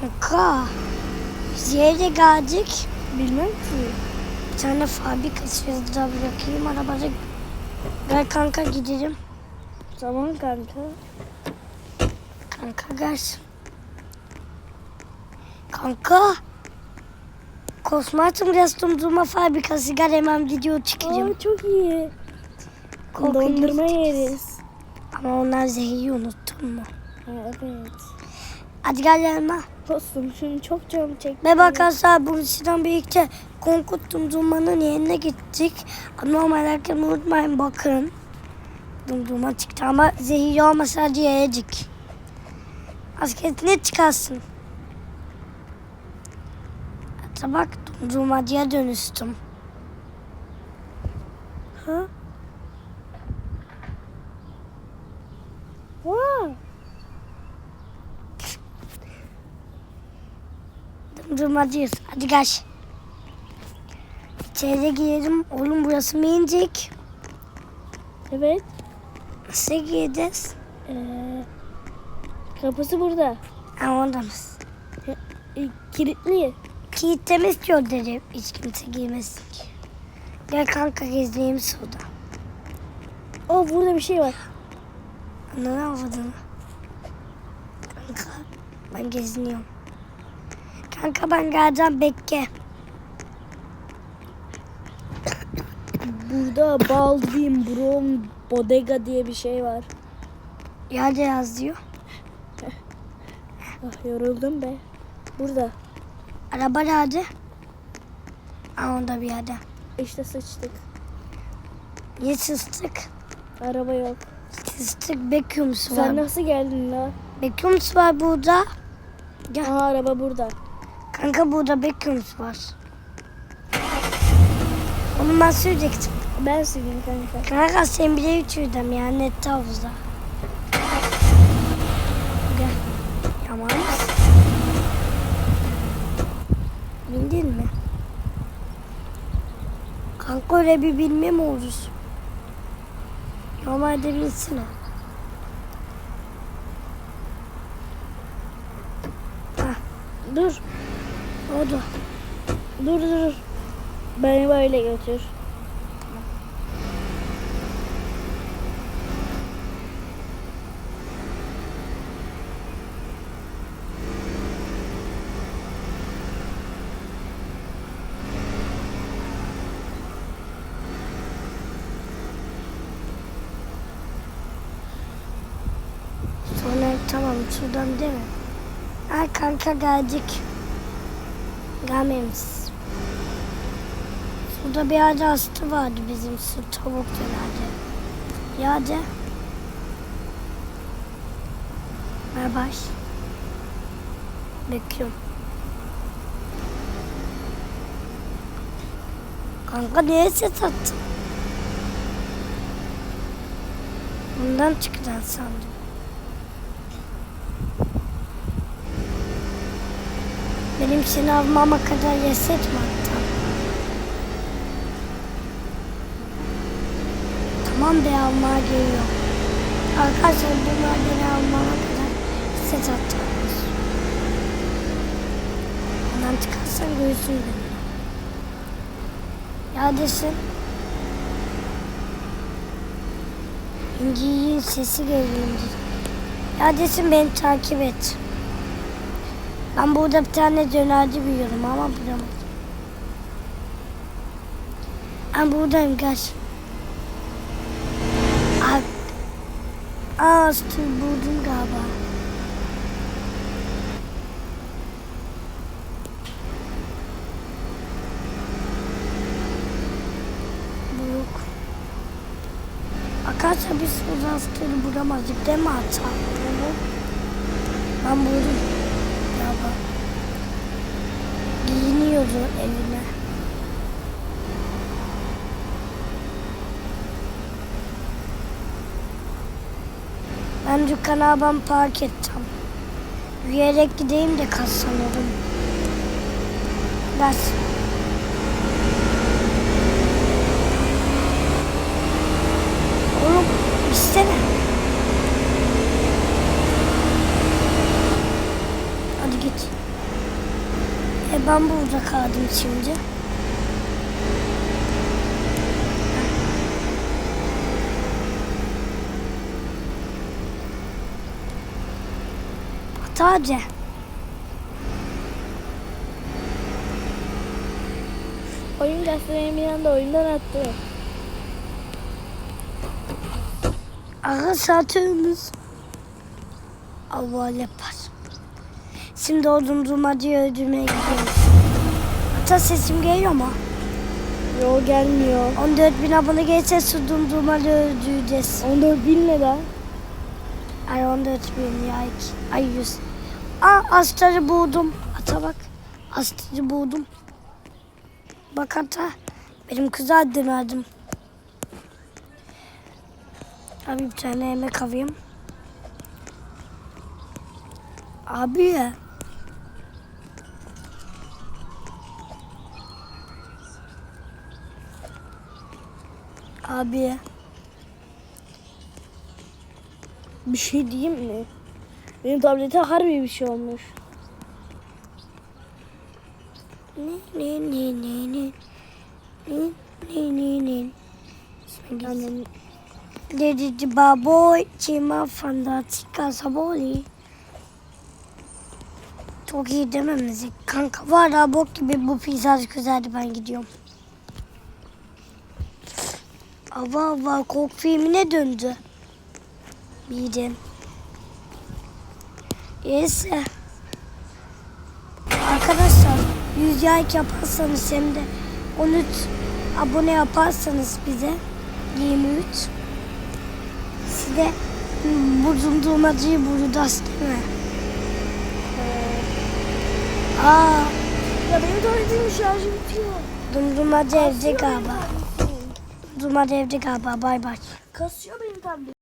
Kanka. Biz yere geldik. Bilmem ki. Bir tane fabrika şurada bırakayım arabada. Gel kanka gidelim. Tamam kanka. Kanka gel. Kanka. Kosmatum Restumdurma Fabrikası gel hemen video çıkacağım. Aa, çok iyi. Kokuyu Dondurma yeriz. Ama onlar zehri unuttun mu? Evet. Hadi gel yanıma. Olsun şimdi çok canım çekti. Merhaba arkadaşlar bugün sizden birlikte Konkut Dumdurma'nın yerine gittik. Merak etmeyi unutmayın bakın. Dumdurma çıktı ama zehirli olma sadece yiyecek. Asketini çıkarsın. Hatta bak Dumdurmacıya dönüştüm. Ha? Wow. Dumdurmacıyız. Hadi gel. İçeri girelim. Oğlum burası mı inecek? Evet. Nasıl gireceğiz? Ee, kapısı burada. Ha orada mısın? E, kilitli. Kilitleme istiyor dedim. Hiç kimse girmesin ki. Gel kanka gezeyim suda. O burada bir şey var. Ne avladın? Kanka ben geziniyorum. Kanka ben geleceğim bekle. Burada Baldwin Brom Bodega diye bir şey var. Yerde yazıyor. Ah yoruldum be. Burada. Araba nerede? Aa orada bir yerde. İşte sıçtık. Niye sıstık? Araba yok. Sıstık Beckhams Sen var. nasıl geldin la? Beckhams var burada. Aha araba burada. Kanka burada Beckhams var. Onu ben sürecektim. Ben süreyim kanka. Kanka sen bile uçurdum ya nette havuzda. Gel. Tamam mısın? Bindin mi? Kanka öyle bir bilme mi olur? Normalde binsene. Hah, Dur. Oldu. Dur dur. Beni böyle götür. Sonra tamam şuradan değil mi? Ay kanka geldik. Gelmemişiz. Burada bir yerde hasta vardı bizim su tavuk herhalde. Ya de. Merhaba. Bekliyorum. Kanka niye ses attın? Bundan çıkacaksın sandım. Benim seni almama kadar yaset mi hatta? Tamam be almaya geliyor. Arkadaşlar bunlar beni almama kadar yaset attı. Ondan çıkarsan göğsün beni. Ya desin. İnci'nin sesi geliyor. Ya desin beni takip et. Ben burada bir tane dönerci biliyorum ama bulamadım. Ben buradayım gel. Aa, stil buldum galiba. Yok. Arkadaşlar biz stili bulamazdık değil mi hata? Ben buldum. Galiba. Giyiniyordu evine. Ben dükkana ben park edeceğim. Yürüyerek gideyim de kazanırım. Ders. Oğlum istene. Ben burada kaldım şimdi. Sadece. Oyun gazetelerimi yanında oyundan attı. Aha satıyoruz. Allah lepar. Şimdi ordumuzu Macia'ya öldürmeye gidiyoruz. Hatta sesim geliyor mu? Yo gelmiyor. 14 bin abone geçse su dumdumalı öldüreceğiz. 14 bin ne lan? Ay 14 bin ya. iki- Ay 100. Aa astarı buldum. Ata bak. Astarı buldum. Bak ata. Benim kıza dönerdim. Abi bir tane yemek alayım. Abi ya. Abi. Bir şey diyeyim mi? Benim tablete harbi bir şey olmuş. Ne ne ne ne ne ne ne ne ne Annem Dedi baboy cima fantastica saboli. Çok iyi değil mi müzik? Kanka var ya bok gibi bu pizza güzeldi ben gidiyorum. Ava ava korku filmine döndü. Bildim. Neyse. Arkadaşlar 100 like yaparsanız hem de 13 abone yaparsanız bize 23 size bu dondurmacıyı bulacağız değil mi? Aa, Ya benim tabletim şarjı bitiyor. dondurmacı evde galiba. Dondurmacı evde galiba. Bay bay. Kasıyor benim tabletim.